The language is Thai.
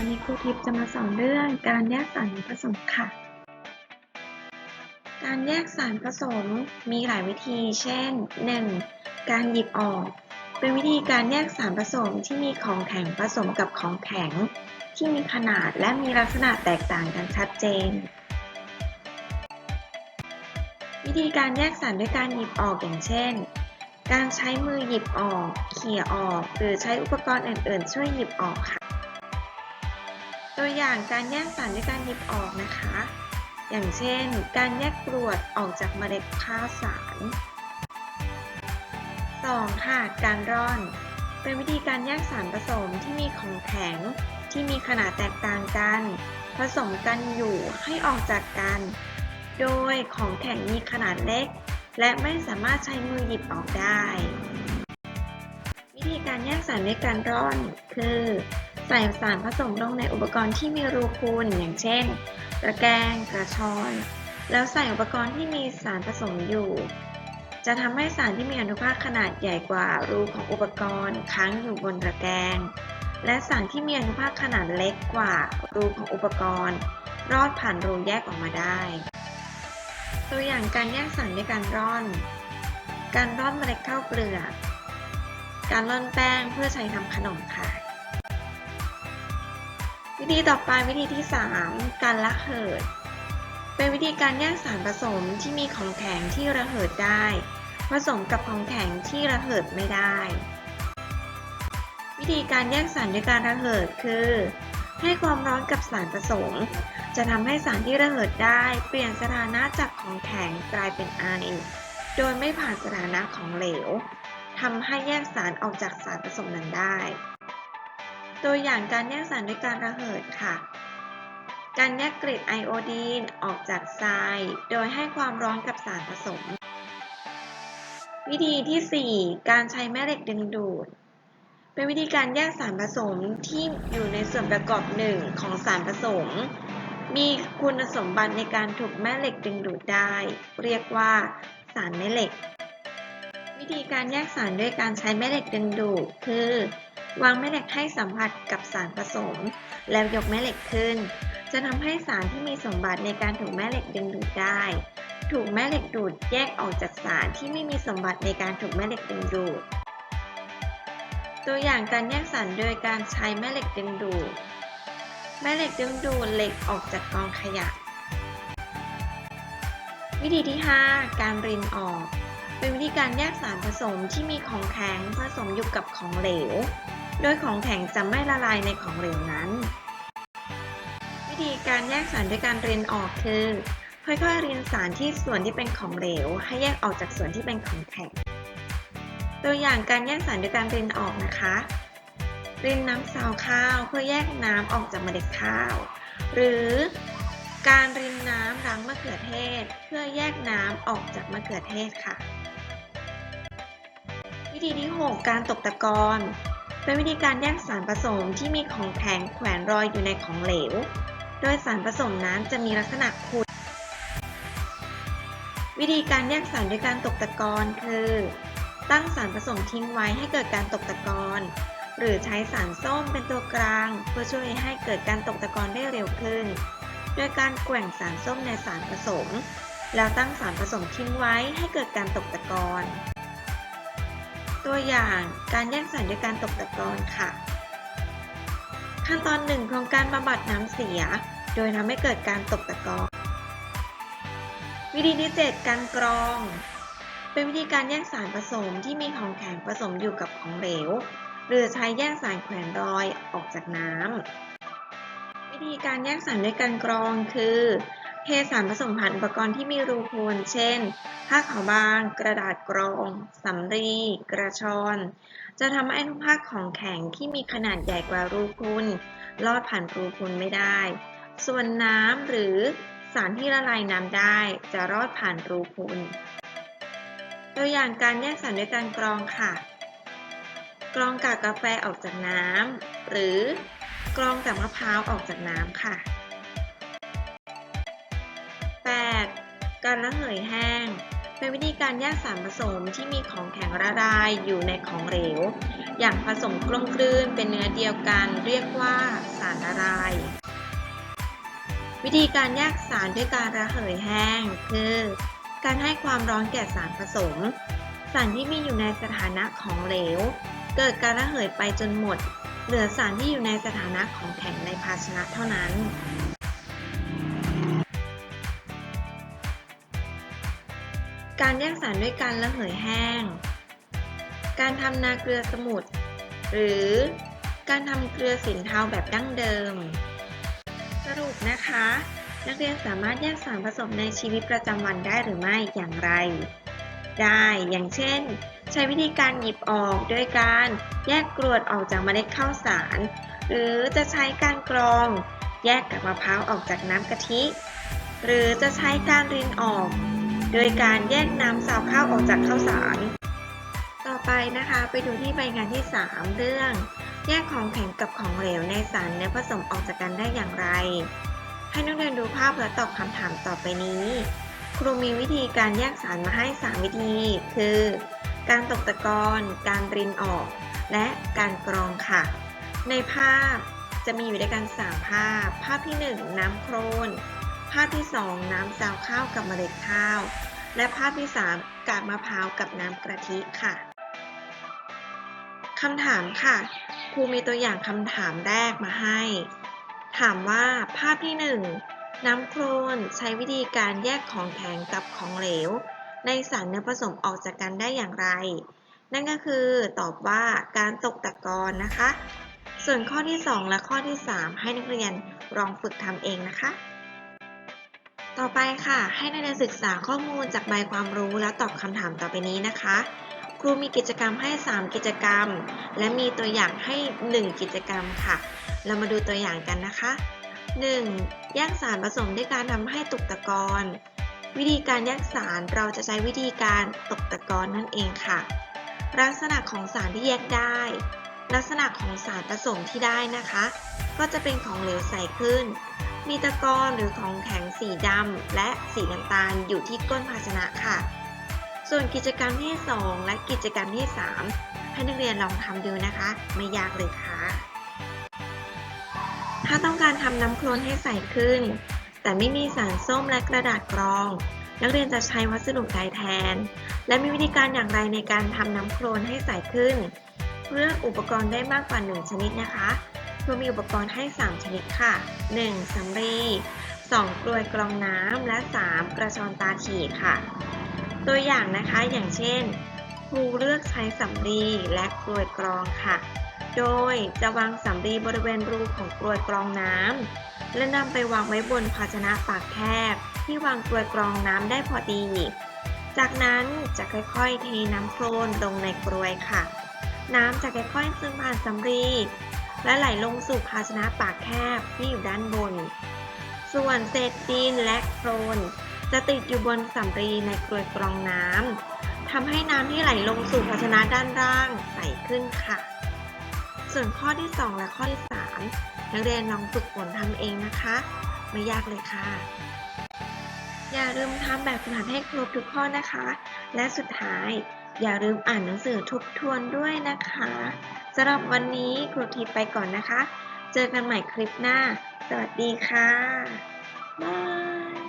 วันนี้ครูทิพย์จะมาสอนเรื่องการแยกสารผสมค่ะ การแยกสารผสมมีหลายวิธี เช่น 1. การหยิบออก เป็นวิธีการแยกสารผสมที่มีของแข็งผสมกับของแข็ง ที่มีขนาดและมีลักษณะแตกต่างกันชัดเจน วิธีการแยกสารด้วยการหยิบออกอย่างเช่นการใช้มือหยิบออก เขี่ยออก หรือใช้อุปกรณ์อื่น ๆ ช่วยหยิบออกค่ะ ตัวอย่างการแยกสารด้วยการหยิบออกนะคะ อย่างเช่น การแยกกรวดออกจากเมล็ดข้าวสาร 2. ค่ะ การร่อน เป็นวิธีการแยกสารผสมที่มีของแข็งที่มีขนาดแตกต่างกัน ผสมกันอยู่ให้ออกจากกัน โดยของแข็งมีขนาดเล็ก และไม่สามารถใช้มือหยิบออกได้ วิธีการแยกสารด้วยการร่อนคือ ใส่สารผสมลงในอุปกรณ์ที่มีรูพุนอย่างเช่นตะแกรงกระชอน แล้วใส่อุปกรณ์ที่มีสารผสมอยู่ จะทำให้สารที่มีอนุภาคขนาดใหญ่กว่ารูของอุปกรณ์ค้างอยู่บนตะแกรงและสารที่มีอนุภาคขนาดเล็กกว่ารูของอุปกรณ์ รอดผ่านรูแยกออกมาได้ ตัวอย่างการแยกสารด้วยการร่อน การร่อนเมล็ดข้าวเปลือก การร่อนแป้งเพื่อใช้ทำขนมค่ะ วิธีต่อไปวิธีที่ 3 การละเหยเป็นวิธีการแยกสารผสมที่มีของแข็งที่ระเหิดได้ ผสมกับของแข็งที่ระเหิดไม่ได้ วิธีการแยกสารด้วยการระเหิดคือ ให้ความร้อนกับสารผสม จะทำให้สารที่ระเหิดได้ เปลี่ยนสถานะจากของแข็งกลายเป็นไอ โดยไม่ผ่านสถานะของเหลวทำให้แยกสารออกจากสารผสมนั้นได้ ตัวอย่างการแยกสารด้วยการระเหิดค่ะ การแยกเกรดไอโอดีนออกจากทราย โดยให้ความร้อนกับสารผสม วิธีที่ 4 การใช้แม่เหล็กดึงดูด เป็นวิธีการแยกสารผสมที่อยู่ในส่วนประกอบหนึ่งของสารผสม มีคุณสมบัติในการถูกแม่เหล็กดึงดูดได้ เรียกว่าสารแม่เหล็ก ธีการแยกสารด้วยการใช้แม่เหล็กดึงดูดคือ วางแม่เหล็กให้สัมผัสกับสารผสม แล้วยกแม่เหล็กขึ้น จะทำให้สารที่มีสมบัติในการถูกแม่เหล็กดึงดูดได้ ถูกแม่เหล็กดูดแยกออกจากสารที่ไม่มีสมบัติในการถูกแม่เหล็กดึงดูด ตัวอย่างการแยกสารโดยการใช้แม่เหล็กดึงดูด แม่เหล็กดึงดูดเหล็กออกจากกองขยะ วิธีที่ 5 การรินออก เป็นวิธีการแยกสารผสมที่มีของแข็งผสมอยู่กับของเหลว โดยของแข็งจะไม่ละลายในของเหลวนั้น วิธีการแยกสารด้วยการเรินออกคือ ค่อยๆเรินสารที่ส่วนที่เป็นของเหลว ให้แยกออกจากส่วนที่เป็นของแข็ง ตัวอย่างการแยกสารด้วยการเรินออกนะคะรินน้ำซาวข้าวเพื่อแยกน้ำออกจากเมล็ดข้าว หรือการรินน้ำล้างมะเขือเทศ เพื่อแยกน้ำออกจากมะเขือเทศค่ะ วิธีที่ 6 การตกตะกอนเป็นวิธีการแยกสารผสมที่มีของแข็งแขวนรอยอยู่ในของเหลว โดยสารผสมนั้นจะมีลักษณะขุ่นวิธีการแยกสารด้วยการตกตะกอนคือ ตั้งสารผสมทิ้งไว้ให้เกิดการตกตะกอนหรือใช้สารส้มเป็นตัวกลาง เพื่อช่วยให้เกิดการตกตะกอนได้เร็วขึ้น โดยการแกว่งสารส้มในสารผสม แล้วตั้งสารผสมทิ้งไว้ให้เกิดการตกตะกอน ตัวอย่างการแยกสารด้วยการตกตะกอนค่ะ ขั้นตอนหนึ่งของการบำบัดน้ำเสีย โดยทำให้เกิดการตกตะกอน วิธีที่ 7 การกรอง เป็นวิธีการแยกสารผสมที่มีของแข็งผสมอยู่กับของเหลว หรือใช้แยกสารแขวนรอยออกจากน้ำวิธีการแยกสารด้วยการกรองคือ เทสารผสมผ่านอุปกรณ์ที่มีรูพูน เช่น ผ้าขาวบาง กระดาษกรอง สำลี กระชอน จะทำให้อนุภาคของแข็งที่มีขนาดใหญ่กว่ารูพุนลอดผ่านรูพุนไม่ได้ ส่วนน้ำหรือสารที่ละลายน้ำได้จะรอดผ่านรูพุน ตัวอย่างการแยกสารด้วยการกรองค่ะ กรองกากกาแฟออกจากน้ำหรือกรองจากมะพร้าวออกจากน้ำค่ะ การระเหยแห้ง เป็นวิธีการแยกสารผสมที่มีของแข็งละลายอยู่ในของเหลว อย่างผสมกลมกลืนเป็นเนื้อเดียวกันเรียกว่าสารละลาย วิธีการแยกสารด้วยการระเหยแห้ง คือ การให้ความร้อนแก่สารผสม สารที่มีอยู่ในสถานะของเหลว เกิดการระเหยไปจนหมด เหลือสารที่อยู่ในสถานะของแข็งในภาชนะเท่านั้น การแยกสารด้วยการระเหยแห้ง การทำนาเกลือสมุทร หรือการทำเกลือสินเทาแบบดั้งเดิม สรุปนะคะ นักเรียนสามารถแยกสารผสมในชีวิตประจำวันได้หรือไม่อย่างไร ได้อย่างเช่น ใช้วิธีการหยิบออกด้วยการแยกกรวดออกจากเมล็ดข้าวสาร หรือจะใช้การกรอง แยกกับมะพร้าวออกจากน้ำกะทิ หรือจะใช้การรินออก โดยการแยกน้ำสาวข้าวออกจากข้าวสาร ต่อไปนะคะไปดูที่ใบงานที่ 3 เรื่อง แยกของแข็งกับของเหลวในสารเนื้อผสมออกจากกันได้อย่างไร ให้นักเรียนดูภาพและตอบคำถามต่อไปนี้ ครูมีวิธีการแยกสารมาให้ 3 วิธี คือ การตกตะกอนการรินออก และการกรองค่ะ ในภาพจะมีอยู่ด้วยกัน 3 ภาพ ภาพที่ 1 น้ำโครนาพที่ 2 น้ำซาวข้าวกับเมล็ดข้าว และภาพที่ 3 กากมะพร้าวกับน้ำกะทิค่ะคำถามค่ะ ครูมีตัวอย่างคำถามแรกมาให้ ถามว่าภาพที่ 1 น้ำโครนใช้วิธีการแยกของแข็งกับของเหลว ในสารเนื้อผสมออกจากกันได้อย่างไร นั่นก็คือตอบว่าการตกตะกอนนะคะ ส่วนข้อที่ 2 และข้อที่ 3 ให้นักเรียนลองฝึกทำเองนะคะ ต่อไปค่ะ ให้นักเรียนศึกษาข้อมูลจากใบความรู้แล้วตอบคำถามต่อไปนี้นะคะ ครูมีกิจกรรมให้ 3 กิจกรรม และมีตัวอย่างให้ 1 กิจกรรมค่ะ เรามาดูตัวอย่างกันนะคะ 1. แยกสารผสมด้วยการทำให้ตกตะกอนวิธีการแยกสารเราจะใช้วิธีการตกตะกอนนั่นเองค่ะ ลักษณะของสารที่แยกได้ ลักษณะของสารผสมที่ได้นะคะ ก็จะเป็นของเหลวใสขึ้น มีตะกอนหรือของแข็งสีดำและสีน้ำตาลอยู่ที่ก้นภาชนะค่ะ ส่วนกิจกรรมที่ 2 และกิจกรรมที่ 3 ให้นักเรียนลองทำดูนะคะ ไม่ยากเลยค่ะ ถ้าต้องการทำน้ำโคลนให้ใสขึ้น แต่ไม่มีสารส้มและกระดาษกรอง นักเรียนจะใช้วัสดุใดแทน และมีวิธีการอย่างไรในการทำน้ำโคลนให้ใสขึ้นเลือกอุปกรณ์ได้มากกว่า 1 ชนิดนะคะ เพื่อมีอุปกรณ์ให้ 3 ชนิดค่ะ 1. สำลี 2. กลวยกรองน้ำและ 3. กระชอนตาถี่ค่ะ ตัวอย่างนะคะอย่างเช่นครูเลือกใช้สำลีและกลวยกรองค่ะ โดยจะวางสำลีบริเวณรูของกลวยกรองน้ำและนำไปวางไว้บนภาชนะปากแคบที่วางกลวยกรองน้ำได้พอดี จากนั้นจะค่อยๆเทน้ำโคลนลงในกลวยค่ะ น้ำจะค่อยๆซึมผ่านสำลี และไหลลงสู่ภาชนะปากแคบที่อยู่ด้านบน ส่วนเศษดินและโคลนจะติดอยู่บนสำลีในกลวยกรองน้ำทำให้น้ำที่ไหลลงสู่ภาชนะด้านล่างใสขึ้นค่ะ ส่วนข้อที่ 2 และข้อที่ 3 นักเรียนลองฝึกฝนทำเองนะคะ ไม่ยากเลยค่ะ อย่าลืมทำแบบฝึกหัดให้ครบทุกข้อนะคะ และสุดท้ายอย่าลืมอ่านหนังสือทบทวนด้วยนะคะ สำหรับวันนี้ครูทิพย์ไปก่อนนะคะ เจอกันใหม่คลิปหน้า สวัสดีค่ะ บาย